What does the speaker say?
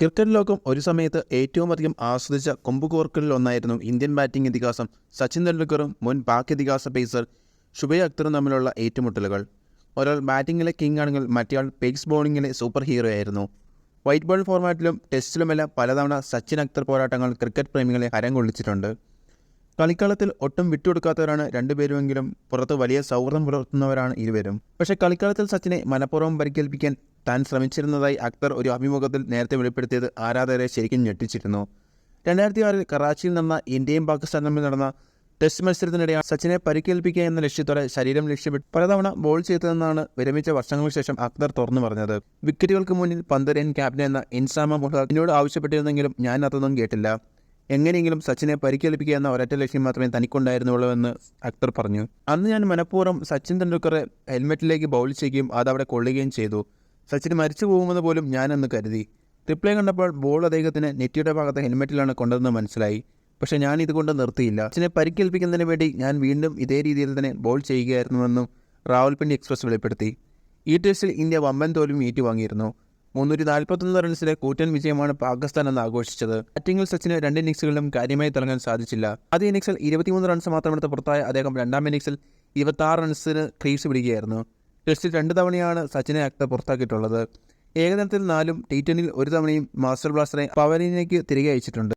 Cricket ലോകം ഒരു സമയത്ത് ഏറ്റവും അധികം ആസ്വദിച്ച കൊമ്പുകോർക്കളിൽ ഒന്നായിരുന്നു ഇന്ത്യൻ ബാറ്റിംഗ് ഇതിഹാസം സച്ചിൻ തെണ്ടുൽക്കറും മുൻ പാക് ഇതിഹാസ പേസർ ഷുബൈ അക്തറും തമ്മിലുള്ള ഏറ്റുമുട്ടലുകൾ. ഒരാൾ ബാറ്റിങ്ങിലെ കിങ് ആണെങ്കിൽ മറ്റേയാൾ പേസ് ബോളിങ്ങിലെ സൂപ്പർ ഹീറോ ആയിരുന്നു. വൈറ്റ് ബോൾ ഫോർമാറ്റിലും ടെസ്റ്റിലുമെല്ലാം പലതവണ സച്ചിൻ അക്തർ പോരാട്ടങ്ങൾ ക്രിക്കറ്റ് പ്രേമികളെ ഹരം കൊള്ളിച്ചിട്ടുണ്ട്. കളിക്കളത്തിൽ ഒട്ടും വിട്ടുകൊടുക്കാത്തവരാണ് രണ്ടുപേരുമെങ്കിലും പുറത്ത് വലിയ സൗഹൃദം പുലർത്തുന്നവരാണ് ഇരുവരും. പക്ഷേ കളിക്കളത്തിൽ സച്ചിനെ മനഃപൂർവം പരിക്കേൽപ്പിക്കാൻ താൻ ശ്രമിച്ചിരുന്നതായി അക്തർ ഒരു അഭിമുഖത്തിൽ നേരത്തെ വെളിപ്പെടുത്തിയത് ആരാധകരെ ശരിക്കും ഞെട്ടിച്ചിരുന്നു. രണ്ടായിരത്തി ആറിൽ കറാച്ചിയിൽ നടന്ന ഇന്ത്യയും പാകിസ്ഥാനും തമ്മിൽ നടന്ന ടെസ്റ്റ് മത്സരത്തിനിടെ സച്ചിനെ പരിക്കേൽപ്പിക്കുക എന്ന ലക്ഷ്യത്തോടെ ശരീരം ലക്ഷ്യമിട്ട് പലതവണ ബോൾ ചെയ്തതെന്നാണ് വിരമിച്ച വർഷങ്ങൾക്ക് ശേഷം അക്തർ തുറന്നു പറഞ്ഞത്. വിക്കറ്റുകൾക്ക് മുന്നിൽ പന്തെറിയാൻ ക്യാപ്റ്റൻ എന്ന ഇൻസാമ മുഹ എന്നോട് ആവശ്യപ്പെട്ടിരുന്നെങ്കിലും ഞാൻ അതൊന്നും കേട്ടില്ല. എങ്ങനെയെങ്കിലും സച്ചിനെ പരിക്കേൽപ്പിക്കുക എന്ന ഒരൊറ്റ ലക്ഷ്യം മാത്രമേ തനിക്കുണ്ടായിരുന്നുള്ളൂ എന്ന് അക്തർ പറഞ്ഞു. അന്ന് ഞാൻ മനഃപൂർവം സച്ചിൻ തെണ്ടുൽക്കറെ ഹെൽമെറ്റിലേക്ക് ബൗൾ ചെയ്യുകയും അതവിടെ കൊള്ളുകയും ചെയ്തു. സച്ചിൻ മരിച്ചു പോകുമെന്ന് പോലും ഞാനെന്ന് കരുതി. റിപ്ലൈ കണ്ടപ്പോൾ ബോൾ അദ്ദേഹത്തിന് നെറ്റിയുടെ ഭാഗത്ത് ഹെൽമെറ്റിലാണ് കൊണ്ടതെന്ന് മനസ്സിലായി. പക്ഷെ ഞാൻ ഇതുകൊണ്ട് നിർത്തിയില്ല. സച്ചിനെ പരിക്കേൽപ്പിക്കുന്നതിന് വേണ്ടി ഞാൻ വീണ്ടും ഇതേ രീതിയിൽ തന്നെ ബോൾ ചെയ്യുകയായിരുന്നുവെന്നും റാവൽപിണ്ടി എക്സ്പ്രസ് വെളിപ്പെടുത്തി. ഈ ടെസ്റ്റിൽ ഇന്ത്യ വമ്പൻ തോൽവി ഏറ്റുവാങ്ങിയിരുന്നു. മുന്നൂറ്റി നാൽപ്പത്തൊന്ന് റൺസിലെ കൂറ്റൻ വിജയമാണ് പാകിസ്ഥാൻ എന്ന് ആഘോഷിച്ചത്. ബാറ്റിംഗിൽ സച്ചിന് രണ്ട് ഇന്നിംഗ്സുകളിലും കാര്യമായി തിളങ്ങാൻ സാധിച്ചില്ല. ആദ്യ ഇന്നിംഗ്സിൽ ഇരുപത്തിമൂന്ന് റൺസ് മാത്രമെടുത്ത് പുറത്തായ അദ്ദേഹം രണ്ടാം ഇന്നിംഗ്സിൽ ഇരുപത്താറ് റൺസിന് ക്രീസ് പിടിക്കുകയായിരുന്നു ടെസ്റ്റിൽ രണ്ട് തവണയാണ് സച്ചിനെ അക്ത പുറത്താക്കിയിട്ടുള്ളത്. ഏകദിനത്തിൽ നാലും ടി ട്വന്റിയിൽ ഒരു തവണയും മാസ്റ്റർ ബ്ലാസ്റ്ററെ പവലിനിലേക്ക് തിരികെ അയച്ചിട്ടുണ്ട്.